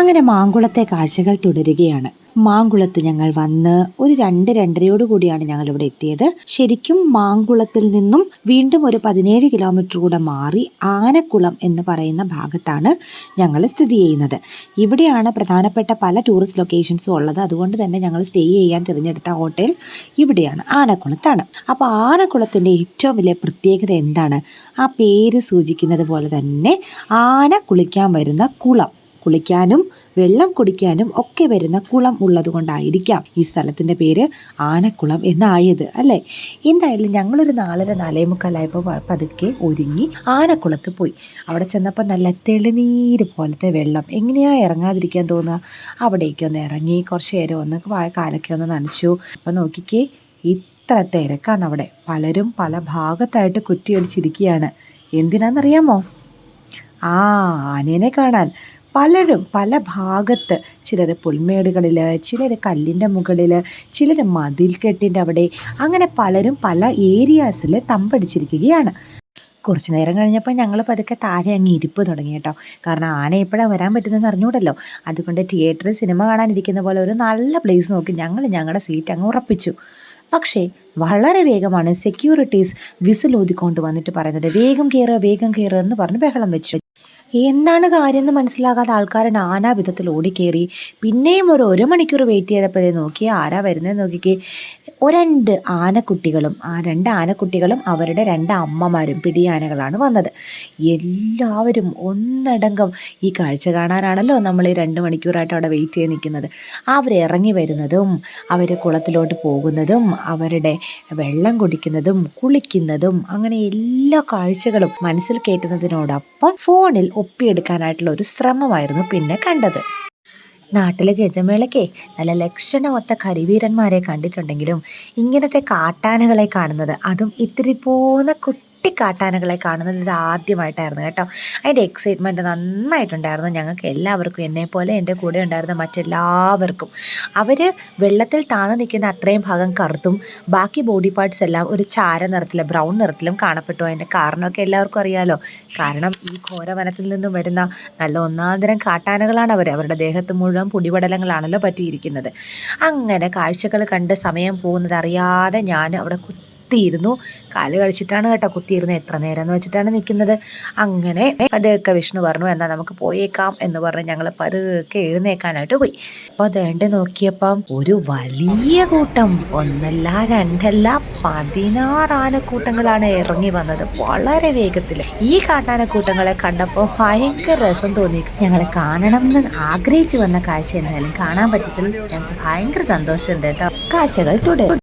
അങ്ങനെ മാങ്കുളത്തെ കാഴ്ചകൾ തുടരുകയാണ്. മാങ്കുളത്ത് ഞങ്ങൾ വന്ന് ഒരു രണ്ട് രണ്ടരയോട് കൂടിയാണ് ഞങ്ങൾ ഇവിടെ എത്തിയത്. ശരിക്കും മാങ്കുളത്തിൽ നിന്നും വീണ്ടും ഒരു പതിനേഴ് കിലോമീറ്റർ കൂടെ മാറി ആനക്കുളം എന്ന് പറയുന്ന ഭാഗത്താണ് ഞങ്ങൾ സ്ഥിതി ചെയ്യുന്നത്. ഇവിടെയാണ് പ്രധാനപ്പെട്ട പല ടൂറിസ്റ്റ് ലൊക്കേഷൻസും ഉള്ളത്. അതുകൊണ്ട് തന്നെ ഞങ്ങൾ സ്റ്റേ ചെയ്യാൻ തിരഞ്ഞെടുത്ത ഹോട്ടൽ ഇവിടെയാണ് ആനക്കുളത്താണ്. അപ്പോൾ ആനക്കുളത്തിന്റെ ഏറ്റവും വലിയ പ്രത്യേകത എന്താണ്? ആ പേര് സൂചിക്കുന്നത് പോലെ തന്നെ ആന കുളിക്കാൻ വരുന്ന കുളം. കുളിക്കാനും വെള്ളം കുടിക്കാനും ഒക്കെ വരുന്ന കുളം ഉള്ളതുകൊണ്ടായിരിക്കാം ഈ സ്ഥലത്തിന്റെ പേര് ആനക്കുളം എന്നായത് അല്ലേ? എന്തായാലും ഞങ്ങളൊരു നാലര നാലേ മുക്കാലായപ്പോൾ പതുക്കെ ഒരുങ്ങി ആനക്കുളത്ത് പോയി. അവിടെ ചെന്നപ്പോൾ നല്ല തെളിനീര് പോലത്തെ വെള്ളം. എങ്ങനെയാ ഇറങ്ങാതിരിക്കാൻ തോന്നുക അവിടേക്ക് ഒന്ന് ഇറങ്ങി കുറച്ച് നേരം ഒന്ന് കാലൊക്കെ ഒന്ന് നനച്ചു. അപ്പോൾ നോക്കിക്കേ ഇത്ര തിരക്കാണ് അവിടെ. പലരും പല ഭാഗത്തായിട്ട് കുറ്റിയടിച്ചിരിക്കുകയാണ്. എന്തിനാണെന്നറിയാമോ ആ ആനേനെ കാണാൻ. പലരും പല ഭാഗത്ത് ചിലർ പുൽമേടുകളിൽ ചിലർ കല്ലിന്റെ മുകളിൽ ചിലർ മതിൽക്കെട്ടിന്റെ അവിടെ അങ്ങനെ പലരും പല ഏരിയാസിൽ തമ്പടിച്ചിരിക്കുകയാണ്. കുറച്ച് നേരം കഴിഞ്ഞപ്പോൾ ഞങ്ങൾ പതുക്കെ താഴെ അങ്ങ് ഇരിപ്പ് തുടങ്ങി കേട്ടോ. കാരണം ആന എപ്പോഴാണ് വരാൻ പറ്റുന്നതെന്ന് അറിഞ്ഞൂടല്ലോ. അതുകൊണ്ട് തിയേറ്ററിൽ സിനിമ കാണാനിരിക്കുന്ന പോലെ ഒരു നല്ല പ്ലേസ് നോക്കി ഞങ്ങൾ ഞങ്ങളുടെ സീറ്റ് അങ്ങ് ഉറപ്പിച്ചു. പക്ഷേ വളരെ വേഗമാണ് സെക്യൂരിറ്റീസ് വിസിൽ ഊതിക്കൊണ്ട് വന്നിട്ട് പറയുന്നത് വേഗം കയറുക വേഗം കയറുക എന്ന് പറഞ്ഞ് ബഹളം വെച്ചു. എന്താണ് കാര്യം എന്ന് മനസ്സിലാകാത്ത ആൾക്കാർ നാനാവിധത്തിൽ ഓടിക്കേറി പിന്നെയും ഒരു ഒരു മണിക്കൂർ വെയിറ്റ് ചെയ്തപ്പോഴേ നോക്കി ആരാ വരുന്നത് നോക്കിക്കേ. രണ്ട് ആനക്കുട്ടികളും ആ രണ്ട് ആനക്കുട്ടികളും അവരുടെ രണ്ട് അമ്മമാരും പിടിയാനകളാണ് വന്നത്. എല്ലാവരും ഒന്നടങ്കം ഈ കാഴ്ച കാണാനാണല്ലോ നമ്മൾ ഈ രണ്ട് മണിക്കൂറായിട്ട് അവിടെ വെയിറ്റ് ചെയ്ത് നിൽക്കുന്നത്. അവർ ഇറങ്ങി വരുന്നതും അവർ കുളത്തിലോട്ട് പോകുന്നതും അവരുടെ വെള്ളം കുടിക്കുന്നതും കുളിക്കുന്നതും അങ്ങനെ എല്ലാ കാഴ്ചകളും മനസ്സിൽ കയറ്റുന്നതിനോടൊപ്പം ഫോണിൽ ഒപ്പിയെടുക്കാനായിട്ടുള്ള ഒരു ശ്രമമായിരുന്നു പിന്നെ കണ്ടത്. നാട്ടിലെ ഗജമേളയ്ക്ക് നല്ല ലക്ഷണമൊത്ത കരിവീരന്മാരെ കണ്ടിട്ടുണ്ടെങ്കിലും ഇങ്ങനത്തെ കാട്ടാനകളെ കാണുന്നത് അതും ഇത്തിരി പോന്ന കുട്ടി കാട്ടാനകളെ കാണുന്നത് ഇത് ആദ്യമായിട്ടായിരുന്നു കേട്ടോ. അതിന്റെ എക്സൈറ്റ്മെന്റ് നന്നായിട്ടുണ്ടായിരുന്നു. ഞങ്ങൾക്ക് എല്ലാവർക്കും എന്നെപ്പോലെ എന്റെ കൂടെ ഉണ്ടായിരുന്ന മറ്റെല്ലാവർക്കും. അവർ വെള്ളത്തിൽ താന്ന് നിൽക്കുന്ന അത്രയും ഭാഗം കറുത്തും ബാക്കി ബോഡി പാർട്സ് എല്ലാം ഒരു ചാര നിറത്തിലും ബ്രൗൺ നിറത്തിലും കാണപ്പെട്ടു. അതിന്റെ കാരണമൊക്കെ എല്ലാവർക്കും അറിയാലോ. കാരണം ഈ ഘോരവനത്തിൽ നിന്നും വരുന്ന നല്ല ഒന്നാന്തരം കാട്ടാനകളാണ് അവർ അവരുടെ ദേഹത്ത് മുഴുവൻ പുടിപടലങ്ങളാണല്ലോ പറ്റിയിരിക്കുന്നത്. അങ്ങനെ കാഴ്ചകൾ കണ്ട് സമയം പോകുന്നത് അറിയാതെ ഞാൻ അവിടെ കുത്തിയിരുന്നു. കാൽ കഴിച്ചിട്ടാണ് കേട്ടോ കുത്തിയിരുന്നത്. എത്ര നേരം എന്ന് വെച്ചിട്ടാണ് നിൽക്കുന്നത്. അങ്ങനെ അതൊക്കെ വിഷ്ണു പറഞ്ഞു എന്നാൽ നമുക്ക് പോയേക്കാം എന്ന് പറഞ്ഞ് ഞങ്ങൾ പതുക്കെ എഴുന്നേക്കാനായിട്ട് പോയി. അപ്പോൾ അതേണ്ട നോക്കിയപ്പം ഒരു വലിയ കൂട്ടം ഒന്നല്ല രണ്ടല്ല പതിനാറ് ആനക്കൂട്ടങ്ങളാണ് ഇറങ്ങി വന്നത്. വളരെ വേഗത്തിൽ ഈ കാട്ടാനക്കൂട്ടങ്ങളെ കണ്ടപ്പോൾ ഭയങ്കര രസം തോന്നി. ഞങ്ങളെ കാണണം എന്ന് ആഗ്രഹിച്ചു വന്ന കാഴ്ച എന്തായാലും കാണാൻ പറ്റത്തില്ല. ഞങ്ങൾക്ക് ഭയങ്കര സന്തോഷമുണ്ട് കേട്ടോ. കാഴ്ചകൾ തുടരും.